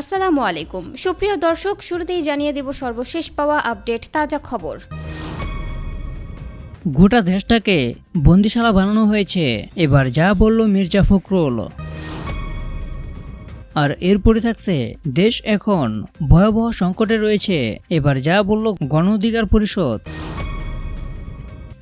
আসসালামু আলাইকুম। সুপ্রিয় দর্শক, শুরুতেই জানিয়ে দেব সর্বশেষ পাওয়া আপডেট, তাজা খবর। গোটা দেশটাকে বন্দিশালা বানানো হয়েছে। এবার যা বলল মির্জা ফখরুল। আর এরপরে থাকছে, দেশ এখন ভয়াবহ সংকটে রয়েছে। এবার যা বলল গণ অধিকার পরিষদ।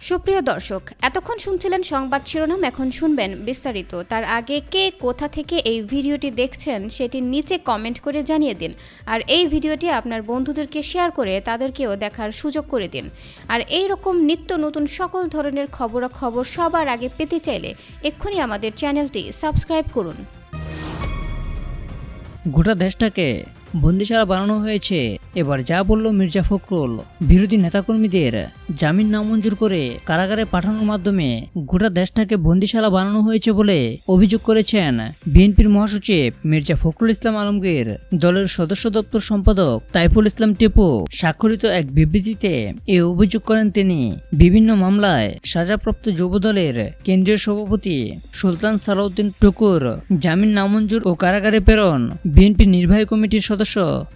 সুপ্রিয় দর্শক, এতক্ষণ শুনছিলেন সংবাদ শিরোনাম, এখন শুনবেন বিস্তারিত। তার আগে কে কোথা থেকে এই ভিডিওটি দেখছেন সেটি নিচে কমেন্ট করে জানিয়ে দিন। আর এই ভিডিওটি আপনার বন্ধুদেরকে শেয়ার করে তাদেরকেও দেখার সুযোগ করে দিন। আর এই রকম নিত্য নতুন সকল ধরনের খবরাখবর সবার আগে পেতে চাইলে এক্ষুনি আমাদের চ্যানেলটি সাবস্ক্রাইব করুন। গোটা দেশটাকে বন্দিশালা বানানো হয়েছে। এবার যা বলল মির্জা ফখরুল, বিরোধী নেতাকর্মীদের জামিন নামঞ্জুর করে কারাগারে পাঠানোর মাধ্যমে গোটা দেশটাকে বন্দিশালা বানানো হয়েছে বলে অভিযোগ করেছেন বিএনপির মহাসচিব মির্জা ফখরুল ইসলাম আলমগীর। দলের সদস্য দপ্তর সম্পাদক তাইফুল ইসলাম টেপু স্বাক্ষরিত এক বিবৃতিতে এ অভিযোগ করেন তিনি। বিভিন্ন মামলায় সাজাপ্রাপ্ত যুব দলের কেন্দ্রীয় সভাপতি সুলতান সালাউদ্দিন টুকুর জামিন নামঞ্জুর ও কারাগারে প্রেরণ বিএনপি নির্বাহী কমিটির সদস্য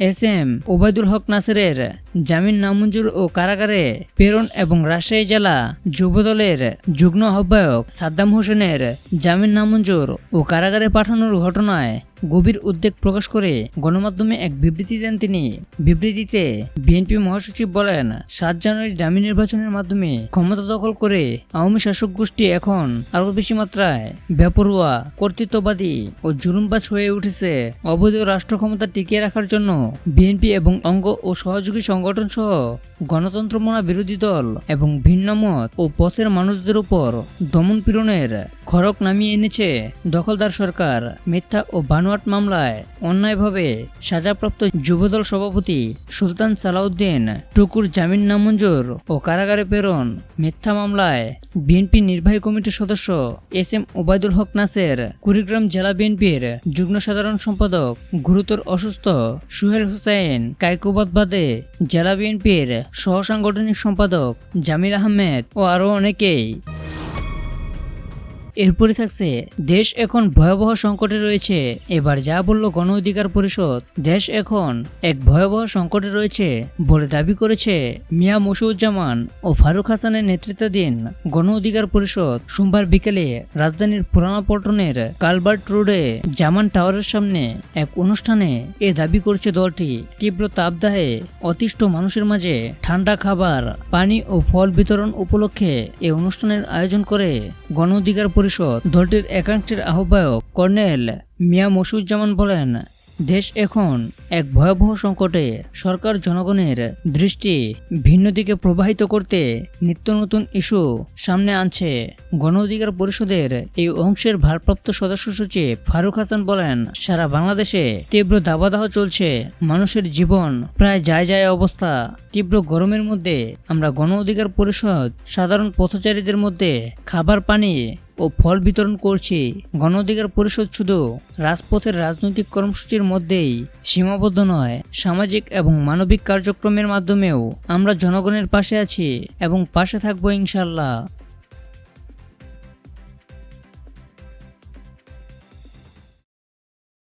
এস এম ওবায়দুল হক নাসেরের জামিন নামঞ্জুর ও কারাগারে প্রেরণ এবং রাজশাহী জেলা যুবদলের যুগ্ম আহ্বায়ক সাদ্দাম হোসেনের জামিন নামঞ্জুর ও কারাগারে পাঠানোর ঘটনায় গভীর উদ্বেগ প্রকাশ করে গণমাধ্যমে এক বিবৃতি দেন তিনি। বিবৃতিতে বিএনপি মহাসচিব বলেন, সাত জানুয়ারি ডামি নির্বাচনের মাধ্যমে ক্ষমতা দখল করে আওয়ামী শাসক গোষ্ঠী এখন আরও বেশি মাত্রায় বেপরোয়া, কর্তৃত্ববাদী ও জুলুমবাজ হয়ে উঠেছে। অবৈধ রাষ্ট্র ক্ষমতা টিকিয়ে রাখার জন্য বিএনপি এবং অঙ্গ ও সহযোগী সংগঠন সহ গণতন্ত্র গণতন্ত্রমনা বিরোধী দল এবং ভিন্নমত ও পথের মানুষদের উপর দমন পীড়নের খড়ক নামিয়ে এনেছে দখলদার সরকার, মিথ্যা ও বানোয়াট মামলায় অন্যায়ভাবে সাজাপ্রাপ্ত যুবদল সভাপতি সুলতান সালাউদ্দিন টুকুর জামিন নামঞ্জুর ও কারাগারে প্রেরণ। মিথ্যা মামলায় বিএনপি নির্বাহী কমিটির সদস্য এস এম ওবায়দুল হক নাসের কুড়িগ্রাম জেলা বিএনপির যুগ্ম সাধারণ সম্পাদক গুরুতর অসুস্থ সুহেল হোসেন কাইকুবাদ বাদে জেলা বিএনপির সহসাংগঠনিক সম্পাদক জামির আহমেদ ও আরও অনেকেই এরপরে থাকছে, দেশ এখন ভয়াবহ সংকটে রয়েছে। এবার যা বলল গণ অধিকার পরিষদ, দেশ এখন এক ভয়াবহ সংকটে রয়েছে বলে দাবি করেছে মিয়া মসিউজ্জামান ও ফারুক হাসানের নেতৃত্বাধীন গণ অধিকার পরিষদ। সোমবার বিকেলে রাজধানীর পুরানা পল্টনের কালবার্ট রোডে জামান টাওয়ারের সামনে এক অনুষ্ঠানে এ দাবি করছে দলটি। তীব্র তাপদাহে অতিষ্ঠ মানুষের মাঝে ঠান্ডা খাবার, পানি ও ফল বিতরণ উপলক্ষে এ অনুষ্ঠানের আয়োজন করে গণ অধিকার পরিষদ দলটির একাংশের আহ্বায়ক কর্নেল মিয়া মসুজ্জামান বলেন, দেশ এখন এক ভয়াবহ সংকটে সরকার জনগণের দৃষ্টি ভিন্ন দিকে প্রবাহিত করতে নিত্য নতুন ইস্যু সামনে আনছে। গণ অধিকার পরিষদের এই অংশের ভারপ্রাপ্ত সদস্য সচিব ফারুক হাসান বলেন, সারা বাংলাদেশে তীব্র দাবাদাহ চলছে। মানুষের জীবন প্রায় যায় যায় অবস্থা। তীব্র গরমের মধ্যে আমরা গণ অধিকার পরিষদ সাধারণ পথচারীদের মধ্যে খাবার পানি ও ফল বিতরণ করছে। গণ অধিকার পরিষদ শুধু রাজপথের রাজনৈতিক কর্মসূচির মধ্যেই সীমাবদ্ধ নয়, সামাজিক এবং মানবিক কার্যক্রমের মাধ্যমেও আমরা জনগণের পাশে আছি এবং পাশে থাকব ইনশাল্লাহ